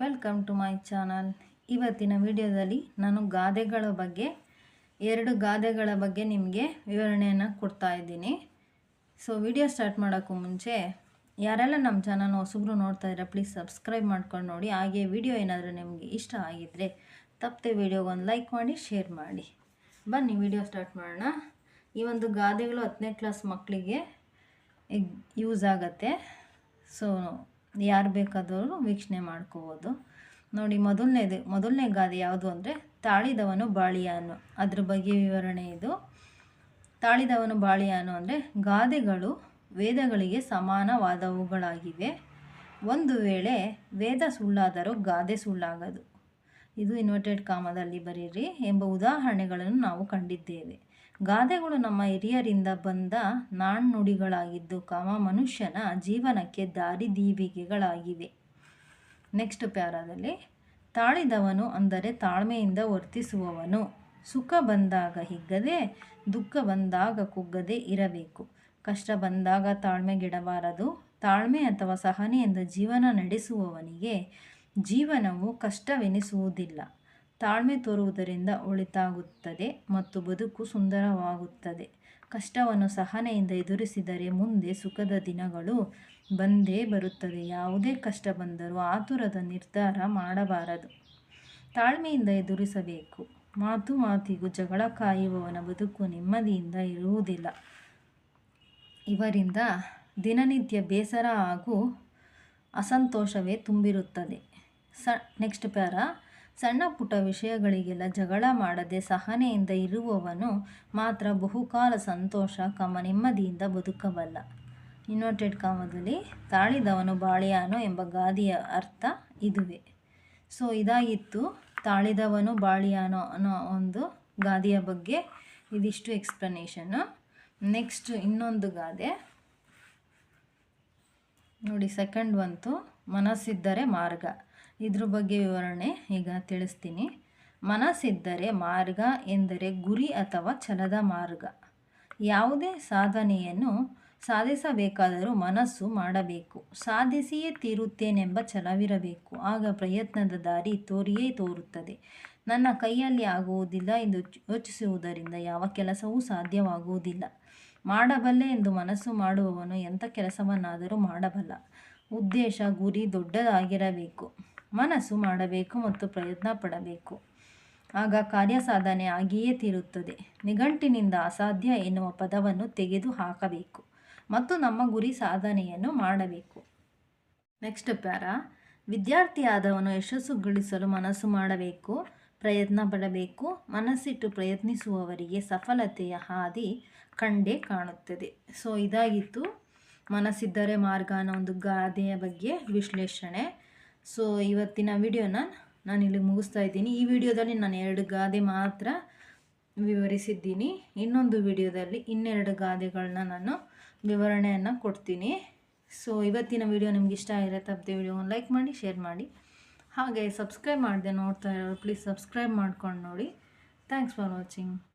Welcome to my channel ಇವತ್ತಿನ ವಿಡಿಯೋದಲ್ಲಿ ನಾನು ಗಾದೆಗಳ ಬಗ್ಗೆ, ಎರಡು ಗಾದೆಗಳ ಬಗ್ಗೆ ನಿಮಗೆ ವಿವರಣೆಯನ್ನು ಕೊಡ್ತಾ ಇದ್ದೀನಿ. ಸೊ ವಿಡಿಯೋ ಸ್ಟಾರ್ಟ್ ಮಾಡೋಕ್ಕೂ ಮುಂಚೆ, ಯಾರೆಲ್ಲ ನಮ್ಮ ಚಾನಲ್ ಹೊಸಬ್ರು ನೋಡ್ತಾ ಇದ್ದಾರೆ ಪ್ಲೀಸ್ ಸಬ್ಸ್ಕ್ರೈಬ್ ಮಾಡ್ಕೊಂಡು ನೋಡಿ. ಹಾಗೆ ವಿಡಿಯೋ ಏನಾದರೂ ನಿಮಗೆ ಇಷ್ಟ ಆಗಿದ್ದರೆ ತಪ್ಪದೆ ವಿಡಿಯೋಗೆ ಒಂದು ಲೈಕ್ ಮಾಡಿ ಶೇರ್ ಮಾಡಿ. ಬನ್ನಿ ವಿಡಿಯೋ ಸ್ಟಾರ್ಟ್ ಮಾಡೋಣ. ಈ ಒಂದು ಗಾದೆಗಳು ಹತ್ತನೇ ಕ್ಲಾಸ್ ಮಕ್ಕಳಿಗೆ ಯೂಸ್ ಆಗತ್ತೆ. ಸೊ ಯಾರು ಬೇಕಾದವರು ವೀಕ್ಷಣೆ ಮಾಡ್ಕೋಬೋದು. ನೋಡಿ, ಮೊದಲನೇದು, ಮೊದಲನೇ ಗಾದೆ ಯಾವುದು ಅಂದರೆ ತಾಳಿದವನು ಬಾಳಿಯಾನು. ಅದ್ರ ಬಗ್ಗೆ ವಿವರಣೆ ಇದು. ತಾಳಿದವನು ಬಾಳಿಯಾನು ಅಂದರೆ ಗಾದೆಗಳು ವೇದಗಳಿಗೆ ಸಮಾನವಾದವುಗಳಾಗಿವೆ. ಒಂದು ವೇಳೆ ವೇದ ಸುಳ್ಳಾದರೂ ಗಾದೆ ಸುಳ್ಳಾಗದು. ಇದು ಇನ್ವರ್ಟೆಡ್ ಕಾಮದಲ್ಲಿ ಬರೀರಿ ಎಂಬ ಉದಾಹರಣೆಗಳನ್ನು ನಾವು ಕಂಡಿದ್ದೇವೆ. ಗಾದೆಗಳು ನಮ್ಮ ಹಿರಿಯರಿಂದ ಬಂದ ನಾಣ್ಣುಡಿಗಳಾಗಿದ್ದು ಕಾಮ ಮನುಷ್ಯನ ಜೀವನಕ್ಕೆ ದಾರಿದೀವಿಗೆಗಳಾಗಿವೆ ನೆಕ್ಸ್ಟ್ ಪ್ಯಾರಾದಲ್ಲಿ, ತಾಳಿದವನು ಅಂದರೆ ತಾಳ್ಮೆಯಿಂದ ವರ್ತಿಸುವವನು. ಸುಖ ಬಂದಾಗ ಹಿಗ್ಗದೆ, ದುಃಖ ಬಂದಾಗ ಕುಗ್ಗದೆ ಇರಬೇಕು. ಕಷ್ಟ ಬಂದಾಗ ತಾಳ್ಮೆಗಿಡಬಾರದು. ತಾಳ್ಮೆ ಅಥವಾ ಸಹನೆಯಿಂದ ಜೀವನ ನಡೆಸುವವನಿಗೆ ಜೀವನವು ಕಷ್ಟವೆನಿಸುವುದಿಲ್ಲ. ತಾಳ್ಮೆ ತೋರುವುದರಿಂದ ಒಳಿತಾಗುತ್ತದೆ ಮತ್ತು ಬದುಕು ಸುಂದರವಾಗುತ್ತದೆ. ಕಷ್ಟವನ್ನು ಸಹನೆಯಿಂದ ಎದುರಿಸಿದರೆ ಮುಂದೆ ಸುಖದ ದಿನಗಳು ಬಂದೇ ಬರುತ್ತದೆ ಯಾವುದೇ ಕಷ್ಟ ಬಂದರೂ ಆತುರದ ನಿರ್ಧಾರ ಮಾಡಬಾರದು. ತಾಳ್ಮೆಯಿಂದ ಎದುರಿಸಬೇಕು. ಮಾತು ಮಾತಿಗೂ ಜಗಳ ಕಾಯುವವನ ಬದುಕು ನೆಮ್ಮದಿಯಿಂದ ಇರುವುದಿಲ್ಲ. ಇವರಿಂದ ದಿನನಿತ್ಯ ಬೇಸರ ಹಾಗೂ ಅಸಂತೋಷವೇ ತುಂಬಿರುತ್ತದೆ. ಸ, ನೆಕ್ಸ್ಟ್ ಪ್ಯಾರ ಸಣ್ಣ ಪುಟ್ಟ ವಿಷಯಗಳಿಗೆಲ್ಲ ಜಗಳ ಮಾಡದೆ ಸಹನೆಯಿಂದ ಇರುವವನು ಮಾತ್ರ ಬಹುಕಾಲ ಸಂತೋಷ, ಕಮ, ನೆಮ್ಮದಿಯಿಂದ ಬದುಕಬಲ್ಲ. ಇನ್ವರ್ಟೆಡ್ ಕಾಮದಲ್ಲಿ ತಾಳಿದವನು ಬಾಳಿಯಾನು ಎಂಬ ಗಾದಿಯ ಅರ್ಥ ಇದುವೆ. ಸೊ ಇದಾಗಿತ್ತು ತಾಳಿದವನು ಬಾಳಿಯಾನೋ ಅನ್ನೋ ಒಂದು ಗಾದಿಯ ಬಗ್ಗೆ ಇದಿಷ್ಟು ಎಕ್ಸ್ಪ್ಲನೇಷನ್ನು ನೆಕ್ಸ್ಟ್ ಇನ್ನೊಂದು ಗಾದೆ. ನೋಡಿ ಸೆಕೆಂಡ್ ಬಂತು, ಮನಸ್ಸಿದ್ದರೆ ಮಾರ್ಗ. ಇದ್ರ ಬಗ್ಗೆ ವಿವರಣೆ ಈಗ ತಿಳಿಸ್ತೀನಿ. ಮನಸ್ಸಿದ್ದರೆ ಮಾರ್ಗ ಎಂದರೆ ಗುರಿ ಅಥವಾ ಛಲದ ಮಾರ್ಗ. ಯಾವುದೇ ಸಾಧನೆಯನ್ನು ಸಾಧಿಸಬೇಕಾದರೂ ಮನಸ್ಸು ಮಾಡಬೇಕು. ಸಾಧಿಸಿಯೇ ತೀರುತ್ತೇನೆಂಬ ಛಲವಿರಬೇಕು. ಆಗ ಪ್ರಯತ್ನದ ದಾರಿ ತೋರಿಯೇ ತೋರುತ್ತದೆ. ನನ್ನ ಕೈಯಲ್ಲಿ ಆಗುವುದಿಲ್ಲ ಎಂದು ಯೋಚಿಸುವುದರಿಂದ ಯಾವ ಕೆಲಸವೂ ಸಾಧ್ಯವಾಗುವುದಿಲ್ಲ. ಮಾಡಬಲ್ಲೆ ಎಂದು ಮನಸ್ಸು ಮಾಡುವವನು ಎಂಥ ಕೆಲಸವನ್ನಾದರೂ ಮಾಡಬಲ್ಲ. ಉದ್ದೇಶ, ಗುರಿ ದೊಡ್ಡದಾಗಿರಬೇಕು. ಮನಸ್ಸು ಮಾಡಬೇಕು ಮತ್ತು ಪ್ರಯತ್ನ ಪಡಬೇಕು. ಆಗ ಕಾರ್ಯ ಸಾಧನೆ ಆಗಿಯೇ ತೀರುತ್ತದೆ. ನಿಘಂಟಿನಿಂದ ಅಸಾಧ್ಯ ಎನ್ನುವ ಪದವನ್ನು ತೆಗೆದು ಹಾಕಬೇಕು ಮತ್ತು ನಮ್ಮ ಗುರಿ ಸಾಧನೆಯನ್ನು ಮಾಡಬೇಕು. Next para. ವಿದ್ಯಾರ್ಥಿಯಾದವನು ಯಶಸ್ಸು ಗಳಿಸಲು ಮನಸ್ಸು ಮಾಡಬೇಕು, ಪ್ರಯತ್ನ ಪಡಬೇಕು, ಮನಸ್ಸಿಟ್ಟು ಪ್ರಯತ್ನಿಸುವವರಿಗೆ ಸಫಲತೆಯ ಹಾದಿ ಕಂಡೇ ಕಾಣುತ್ತದೆ. ಸೊ, ಇದಾಗಿತ್ತು ಮನಸ್ಸಿದ್ದರೆ ಮಾರ್ಗ ಅನ್ನೋ ಒಂದು ಗಾದೆಯ ಬಗ್ಗೆ ವಿಶ್ಲೇಷಣೆ. ಸೊ ಇವತ್ತಿನ ವಿಡಿಯೋನ ನಾನು ಇಲ್ಲಿ ಮುಗಿಸ್ತಾ ಇದ್ದೀನಿ. ಈ ವಿಡಿಯೋದಲ್ಲಿ ನಾನು ಎರಡು ಗಾದೆ ಮಾತ್ರ ವಿವರಿಸಿದ್ದೀನಿ. ಇನ್ನೊಂದು ವಿಡಿಯೋದಲ್ಲಿ ಇನ್ನೆರಡು ಗಾದೆಗಳನ್ನ ನಾನು ವಿವರಣೆಯನ್ನು ಕೊಡ್ತೀನಿ. ಸೊ ಇವತ್ತಿನ ವಿಡಿಯೋ ನಿಮ್ಗೆ ಇಷ್ಟ ಆಗಿರೋ ತಪ್ಪದೆ ವಿಡಿಯೋನ ಲೈಕ್ ಮಾಡಿ, ಶೇರ್ ಮಾಡಿ. ಹಾಗೆ ಸಬ್ಸ್ಕ್ರೈಬ್ ಮಾಡಿದೆ ನೋಡ್ತಾ ಇರೋರು ಪ್ಲೀಸ್ ಸಬ್ಸ್ಕ್ರೈಬ್ ಮಾಡ್ಕೊಂಡು ನೋಡಿ. Thanks for watching